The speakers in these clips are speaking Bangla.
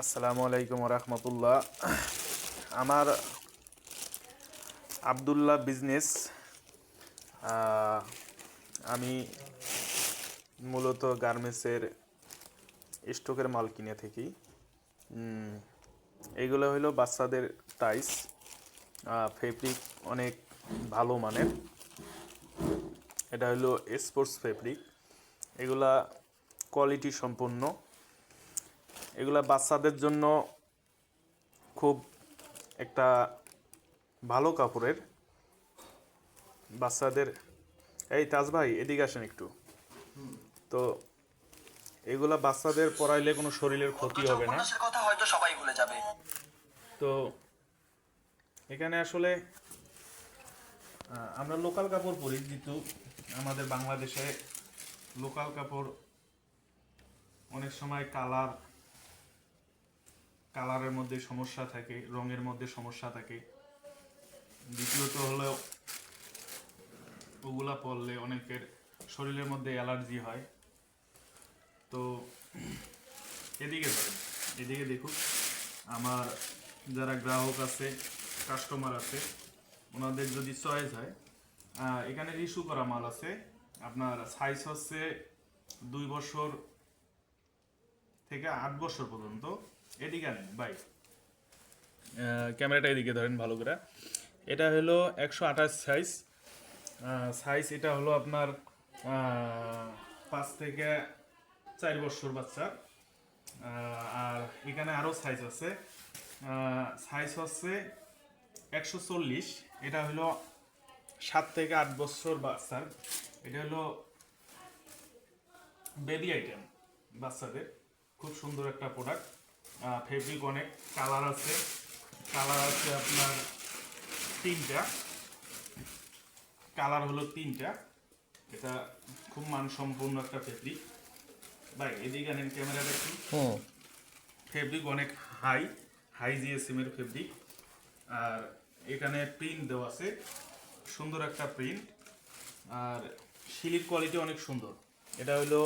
আসসালামু আলাইকুম রহমতুল্লাহ। আমার আবদুল্লাহ বিজনেস আমি মূলত গার্মেন্টসের স্টকের মাল কিনে থাকি। উম, এইগুলো হলো বাচ্চাদের টাইস ফেব্রিক অনেক ভালো মানের। এটা হলো স্পোর্টস ফেব্রিক এগুলা কোয়ালিটি সম্পন্ন। এগুলা বাচ্চাদের জন্য খুব একটা ভালো কাপড়ের বাচ্চাদের এই তাজ ভাই এদিকে আসেন একটু। তো এগুলা বাচ্চাদের পরাইলে কোনো শরীরের ক্ষতি হবে না। কথা হয়তো সবাই ভুলে যাবে। তো এখানে আসলে আমরা লোকাল কাপড় পরি কিন্তু আমাদের বাংলাদেশে লোকাল কাপড় অনেক সময় কালার কালারের মধ্যে সমস্যা থাকে, রঙের মধ্যে সমস্যা থাকে। দ্বিতীয়ত হলো, ওগুলা পরলে অনেকের শরীরের মধ্যে অ্যালার্জি হয়। তো এদিকে এদিকে দেখুন, আমার যারা গ্রাহক আছে কাস্টমার আছে, ওনাদের যদি চয়েস হয় এখানে ইস্যু করা মাল আছে, আপনার সাইজ হচ্ছে দুই বছর থেকে আট বছর পর্যন্ত। এদিকে আনেন বাই ক্যামেরাটা এদিকে ধরেন ভালো করে। এটা হলো একশো আঠাশ সাইজ সাইজ এটা হলো আপনার পাঁচ থেকে চার বছর বাচ্চা। আর এখানে আরও সাইজ আছে। সাইজ হচ্ছে একশো চল্লিশ। এটা হলো সাত থেকে আট বছর বাচ্চার। এটা হলো বেবি আইটেম বাচ্চাদের। খুব সুন্দর একটা প্রোডাক্ট ফেব্রিক অনেক কালার আছে। কালার আছে আপনার তিনটা। কালার হলো তিনটা। এটা খুব মানসম্পন্ন একটা ফেব্রিক ভাই এদিকে আনেন ক্যামেরাটা একটু। ফেব্রিক অনেক হাই হাই জিএসএম এর ফেব্রিক আর এখানে প্রিন্ট দেওয়া আছে। সুন্দর একটা প্রিন্ট আর শিলির কোয়ালিটি অনেক সুন্দর। এটা হলো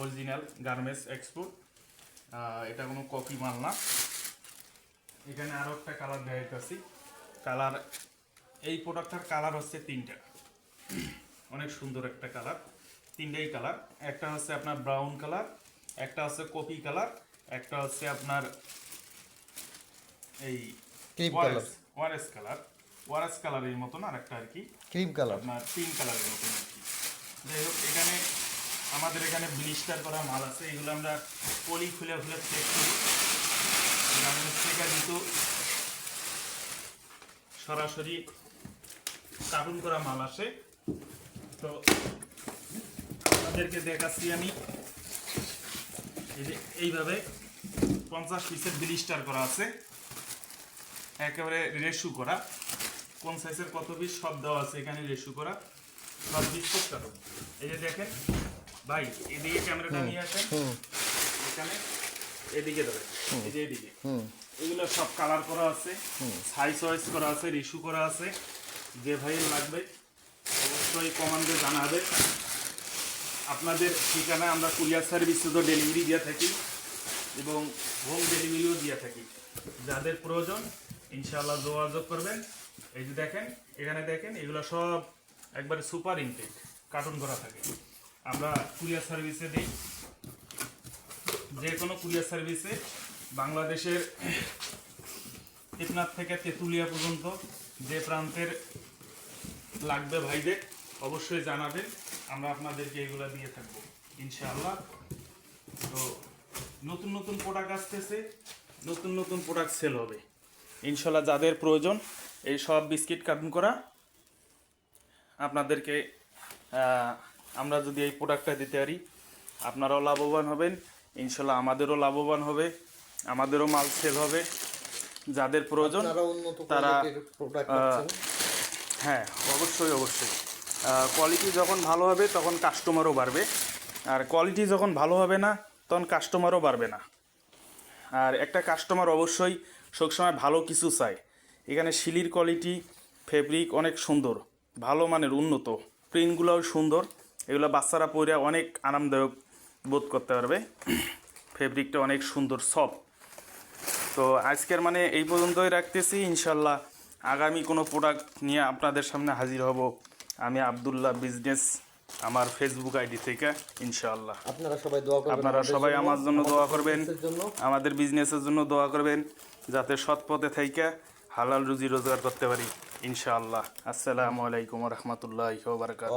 অরিজিনাল গার্মেন্টস এক্সপোর্ট এটা কোনো কপি মাল না। এখানে আরও একটা কালার দেখাইতেছি। কালার এই প্রোডাক্টটার কালার হচ্ছে তিনটা। অনেক সুন্দর একটা কালার তিনটাই কালার একটা হচ্ছে আপনার ব্রাউন কালার একটা হচ্ছে কপি কালার একটা হচ্ছে আপনার এই ওয়ারেস ওয়ারেস কালার ওয়ারেস কালারের মতন আর একটা আর কি। ক্রিম কালার আপনার পিঙ্ক কালারের মতন আর কি। যাই হোক এখানে আমাদের এখানে ব্লিস্টার করা মাল আছে, এগুলো আমরা পলি খুলে খুলে চেক করি। থেকে কিন্তু সরাসরি কার্টুন করা মাল আসে। তো আপনাদেরকে দেখাচ্ছি আমি। এই যে এইভাবে পঞ্চাশ পিসের ব্লিস্টার করা আছে। একেবারে রেশু করা। কোন সাইজের কত পিস সব দেওয়া আছে এখানে রেশু করা। সব পিস করতে এই যে দেখেন ভাই এদিকে ক্যামেরাটা নিয়ে আসেন। হুম। এখানে এদিকে ধরে এই যে এদিকে। হুম। এগুলো সব কালার করা আছে সাইজ ওয়াইজ করা আছে রিস্যু করা আছে। যে ভাই লাগবে অবশ্যই কমান্ডে জানাবে। আপনাদের ঠিকানা আমরা কুরিয়ার সার্ভিসে তো ডেলিভারি দিয়ে থাকি এবং হোম ডেলিভারিও দিয়ে থাকি। যাদের প্রয়োজন ইনশাআল্লাহ যোগাযোগ করবেন। এই যে দেখেন এখানে দেখেন এগুলো সব একবারে সুপার ইনটেক কার্টুন করা থাকে। আমরা কুরিয়ার সার্ভিসে দিই। যে কোনো কুরিয়ার সার্ভিসে বাংলাদেশের টেকনাথ থেকে তেঁতুলিয়া পর্যন্ত যে প্রান্তের লাগবে ভাইদের, অবশ্যই জানাবেন। আমরা আপনাদেরকে এগুলো দিয়ে থাকব, ইনশাআল্লাহ। তো নতুন নতুন প্রোডাক্ট আসতেছে, নতুন নতুন প্রোডাক্ট সেল হবে। ইনশাল্লাহ যাদের প্রয়োজন, এই সব বিস্কিট কার্টুন করা আপনাদেরকে আমরা যদি এই প্রোডাক্টটা দিতে পারি আপনারাও লাভবান হবেন। ইনশাল্লাহ আমাদেরও লাভবান হবে আমাদেরও মাল সেল হবে। যাদের প্রয়োজন তারা, হ্যাঁ অবশ্যই অবশ্যই। কোয়ালিটি যখন ভালো হবে তখন কাস্টমারও বাড়বে। আর কোয়ালিটি যখন ভালো হবে না তখন কাস্টমারও বাড়বে না। আর একটা কাস্টমার অবশ্যই সবসময় ভালো কিছু চায়। এখানে শিলির কোয়ালিটি ফেব্রিক অনেক সুন্দর ভালো মানের উন্নত। প্রিন্টগুলোও সুন্দর। এগুলো বাচ্চারা পরে অনেক আরামদায়ক বোধ করতে পারবে। ফেব্রিকটা অনেক সুন্দর সফট তো আজকের মানে এই পর্যন্তই রাখতেছি। ইনশাল্লাহ আগামী কোনো প্রোডাক্ট নিয়ে আপনাদের সামনে হাজির হব আমি আবদুল্লাহ বিজনেস আমার ফেসবুক আইডি থেকে ইনশাল্লাহ। আপনারা সবাই দোয়া করবেন আপনারা সবাই আমার জন্য দোয়া করবেন। আমাদের বিজনেসের জন্য দোয়া করবেন যাতে সৎ পথে থেকে হালাল রুজি রোজগার করতে পারি ইনশাআল্লাহ আসসালামু আলাইকুম রহমতুল্লাহ বারকাত